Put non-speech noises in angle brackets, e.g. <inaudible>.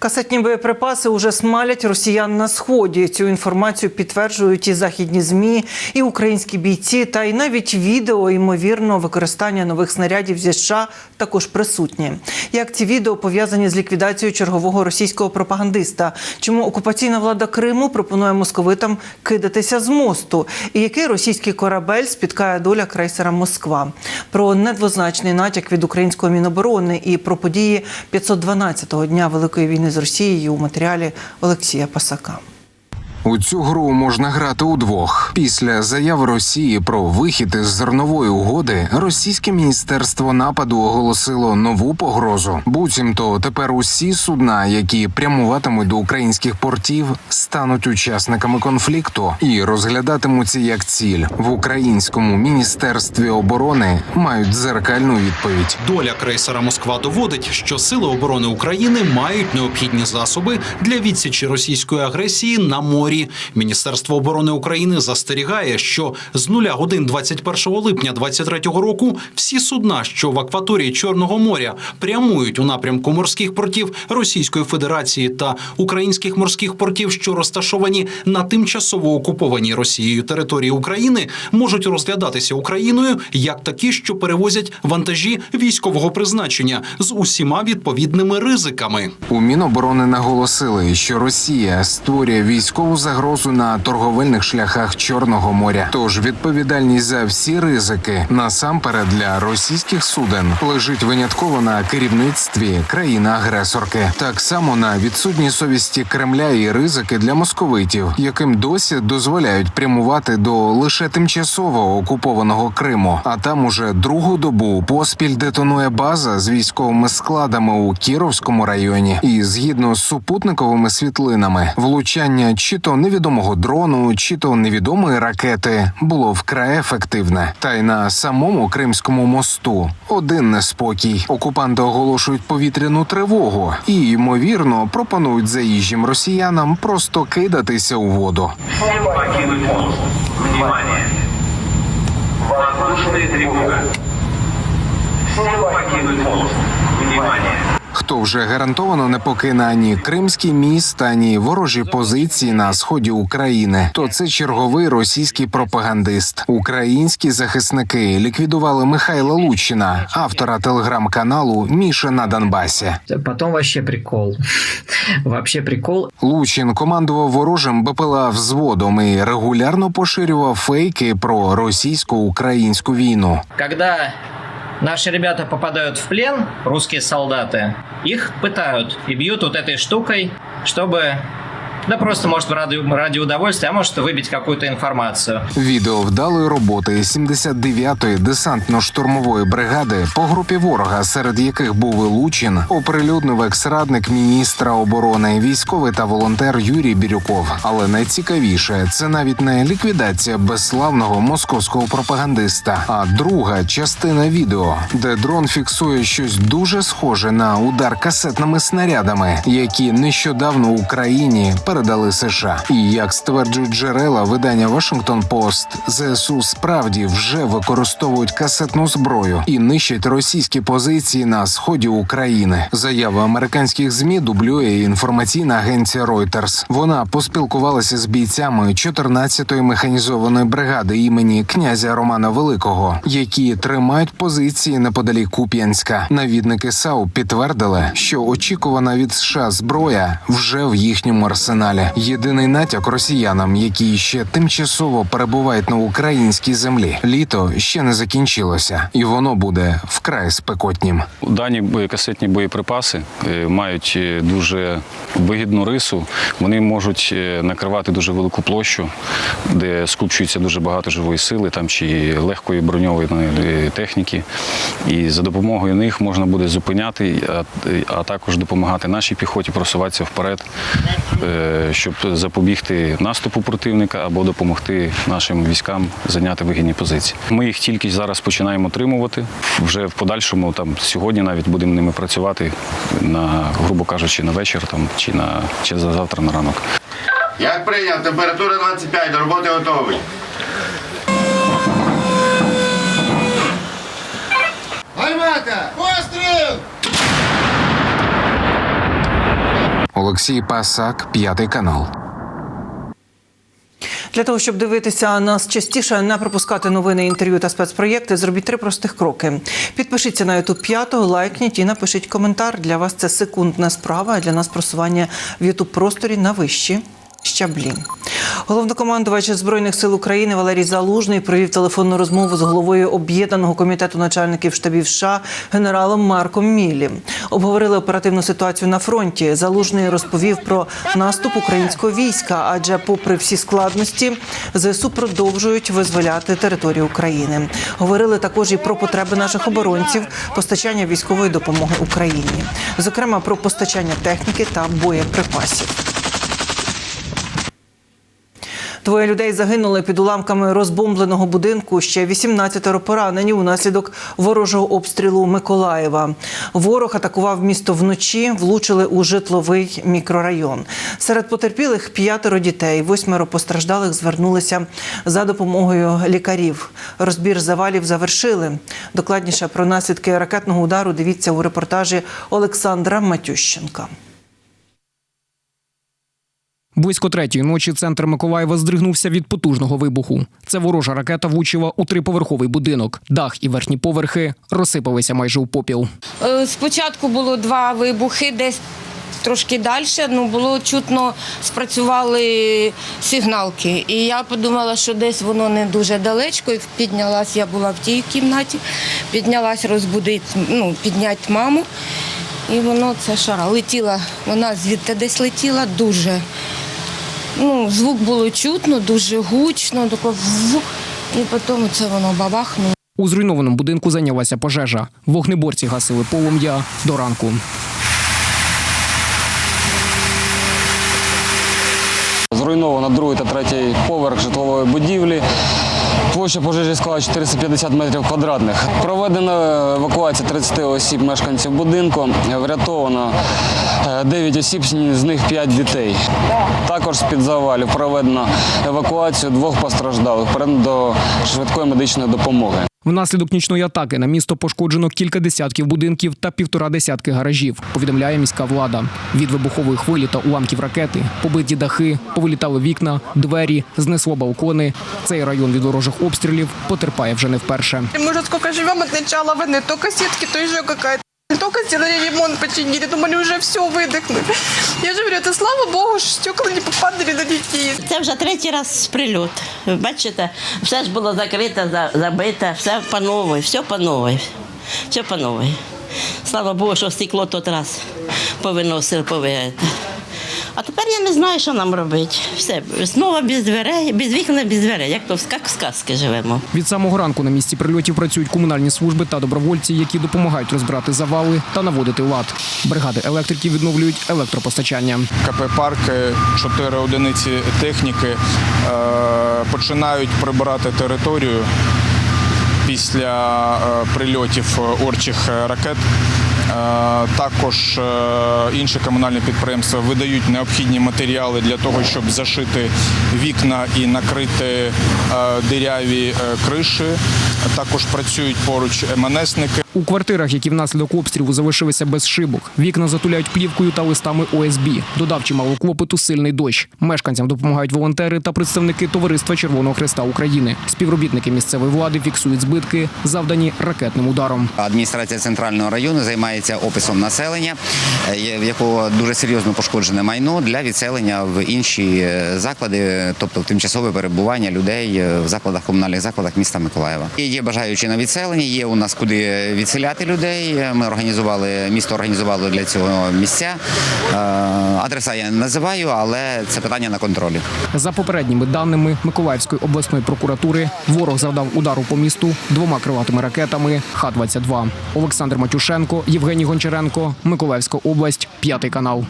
Касетні боєприпаси уже смалять росіян на сході. Цю інформацію підтверджують і західні змі, і українські бійці, та й навіть відео ймовірно використання нових снарядів зі США також присутні. Як ці відео пов'язані з ліквідацією чергового російського пропагандиста? Чому окупаційна влада Криму пропонує московитам кидатися з мосту? І який російський корабель спіткає доля крейсера Москва? Про недвозначний натяк від українського міноборони і про події 512-го дня Великої війни з Росією у матеріалі Олексія Пасака. У цю гру можна грати удвох. Після заяви Росії про вихід із зернової угоди російське міністерство нападу оголосило нову погрозу. Буцімто тепер усі судна, які прямуватимуть до українських портів, стануть учасниками конфлікту і розглядатимуться як ціль в українському міністерстві оборони. Мають дзеркальну відповідь. Доля крейсера Москва доводить, що сили оборони України мають необхідні засоби для відсічі російської агресії на морі. Міністерство оборони України застерігає, що з нуля годин 21 липня 2023 року всі судна, що в акваторії Чорного моря прямують у напрямку морських портів Російської Федерації та українських морських портів, що розташовані на тимчасово окупованій Росією території України, можуть розглядатися Україною як такі, що перевозять вантажі військового призначення з усіма відповідними ризиками. У Міноборони наголосили, що Росія створює військову загрозу на торговельних шляхах Чорного моря. Тож відповідальність за всі ризики насамперед для російських суден лежить винятково на керівництві країни-агресорки. Так само на відсутній совісті Кремля і ризики для московитів, яким досі дозволяють прямувати до лише тимчасово окупованого Криму. А там уже другу добу поспіль детонує база з військовими складами у Кіровському районі. І згідно з супутниковими світлинами, влучання чи то невідомого дрону, чи то невідомої ракети було вкрай ефективне. Та й на самому Кримському мосту один неспокій. Окупанти оголошують повітряну тривогу і ймовірно пропонують заїжджим росіянам просто кидатися у воду. Воздушная тревога. Всем покинуть мост. Внимание! Хто вже гарантовано не покине ані кримський міст, ані ворожі позиції на сході України, то це черговий російський пропагандист. Українські захисники ліквідували Михайла Лучина, автора телеграм-каналу Міша на Донбасі. Потом вообще прикол. <laughs> Вообще прикол. Лучин командував ворожим БПЛА взводом і регулярно поширював фейки про російсько-українську війну. Когда наши ребята попадают в плен, русские солдаты, их пытают и бьют вот этой штукой, чтобы... Да просто, может, ради, ради удовольствия, а может, выбить какую-то информацию. Відео вдалої роботи 79-ї десантно-штурмової бригади по групі ворога, серед яких був і Лучин, оприлюднив екс-радник міністра оборони, військовий та волонтер Юрій Бірюков. Але найцікавіше це навіть не ліквідація безславного московського пропагандиста, а друга частина відео, де дрон фіксує щось дуже схоже на удар касетними снарядами, які нещодавно Україні передали США. І як стверджують джерела видання Вашингтон Пост, ЗСУ справді вже використовують касетну зброю і нищать російські позиції на сході України. Заява американських змі дублює інформаційна агенція Reuters. Вона поспілкувалася з бійцями 14-ї механізованої бригади імені князя Романа Великого, які тримають позиції неподалік Куп'янська. Навідники САУ підтвердили, що очікувана від США зброя вже в їхньому арсеналі. Єдиний натяк росіянам, які ще тимчасово перебувають на українській землі. Літо ще не закінчилося, і воно буде вкрай спекотнім. Дані боєкасетні боєприпаси е, мають е, дуже вигідну рису. Вони можуть е, накривати дуже велику площу, де скупчується дуже багато живої сили, там чи легкої броньованої техніки. І за допомогою них можна буде зупиняти, а, також допомагати нашій піхоті просуватися вперед, щоб запобігти наступу противника або допомогти нашим військам зайняти вигідні позиції. Ми їх тільки зараз починаємо отримувати. Вже в подальшому, там сьогодні навіть будемо ними працювати на, грубо кажучи, на вечір там чи на чи за завтра на ранок. Як прийняв, температура 25, до роботи готовий. Гармата! Постріл! Олексій Пасак, п'ятий канал. Для того, щоб дивитися нас частіше, не пропускати новини, інтерв'ю та спецпроєкти, зробіть три простих кроки. Підпишіться на YouTube 5, лайкніть і напишіть коментар. Для вас це секундна справа, а для нас просування в YouTube просторі на вищі щаблі. Головнокомандувач збройних сил України Валерій Залужний провів телефонну розмову з головою об'єднаного комітету начальників штабів США генералом Марком Міллі. Обговорили оперативну ситуацію на фронті. Залужний розповів про наступ українського війська, адже, попри всі складності, ЗСУ продовжують визволяти територію України. Говорили також і про потреби наших оборонців, постачання військової допомоги Україні, зокрема про постачання техніки та боєприпасів. Двоє людей загинули під уламками розбомбленого будинку. Ще 18 поранені унаслідок ворожого обстрілу Миколаєва. Ворог атакував місто вночі, влучили у житловий мікрорайон. Серед потерпілих п'ятеро дітей. Восьмеро постраждалих звернулися за допомогою лікарів. Розбір завалів завершили. Докладніше про наслідки ракетного удару дивіться у репортажі Олександра Матющенка. Близько третьої ночі центр Миколаєва здригнувся від потужного вибуху. Це ворожа ракета влучила у триповерховий будинок. Дах і верхні поверхи розсипалися майже у попіл. Е, Спочатку було два вибухи, десь трошки далі. Ну було чутно, спрацювали сигналки. І я подумала, що десь воно не дуже далечко. Піднялась, я була в тій кімнаті, піднялась розбудити, ну, підняти маму. І воно це шара. Летіла, вона звідти десь летіла дуже. Ну, звук було чутно, дуже гучно, ву. І потім це воно бабахнуло. У зруйнованому будинку зайнялася пожежа. Вогнеборці гасили полум'я до ранку. Зруйновано другий та третій поверх житлової будівлі. Площа пожежі склала 450 метрів квадратних. Проведена евакуація 30 осіб мешканців будинку. Врятовано е, 9 осіб, з них 5 дітей. Також з-під завалів проведено евакуацію двох постраждалих до швидкої медичної допомоги. Внаслідок нічної атаки на місто пошкоджено кілька десятків будинків та півтора десятки гаражів. Повідомляє міська влада. Від вибухової хвилі та уламків ракети побиті дахи, повилітали вікна, двері, знесло балкони. Цей район від ворожих обстрілів потерпає вже не вперше. Ми вже скільки живемо, от начала войны, только сетки, то й какая-то. Только сделали ремонт, починили, думали, уже все, выдохнули. Я же говорю, это слава богу, что стекла не попадали на детей. Це вже третій раз прильот. Бачите, все ж було закрите, за- забите, все по новій, все по новій. Все по новій. Слава Богу, що стекло тот раз повиносили, повияти. А тепер я не знаю, що нам робити. Все, знову без дверей, без вікна, без дверей, як то в ска- в сказки живемо. Від самого ранку на місці прильотів працюють комунальні служби та добровольці, які допомагають розбирати завали та наводити лад. Бригади електриків відновлюють електропостачання. КП «Парк», чотири одиниці техніки е, починають прибирати територію після е, прильотів орчих ракет. Е, Також е, інші комунальні підприємства видають необхідні матеріали для того, щоб зашити вікна і накрити е, диряві криші. Також працюють поруч МНСники. У квартирах, які внаслідок обстрілу залишилися без шибок, вікна затуляють плівкою та листами ОСБ. Додав чимало клопоту сильний дощ. Мешканцям допомагають волонтери та представники Товариства Червоного Христа України. Співробітники місцевої влади фіксують збитки, завдані ракетним ударом. Адміністрація центрального району займається описом населення, е, в якого дуже серйозно пошкоджене майно для відселення в інші е, заклади, тобто в тимчасове перебування людей е, в закладах комунальних закладах міста Миколаєва. Є бажаючі на відселення, є у нас куди відселяти людей. Ми організували місто організувало для цього місця. Е, Адреса я не називаю, але це питання на контролі. За попередніми даними Миколаївської обласної прокуратури, ворог завдав удару по місту двома крилатими ракетами Х-22. Олександр Матюшенко, Євгеній Гончаренко, Миколаївська область, п'ятий канал.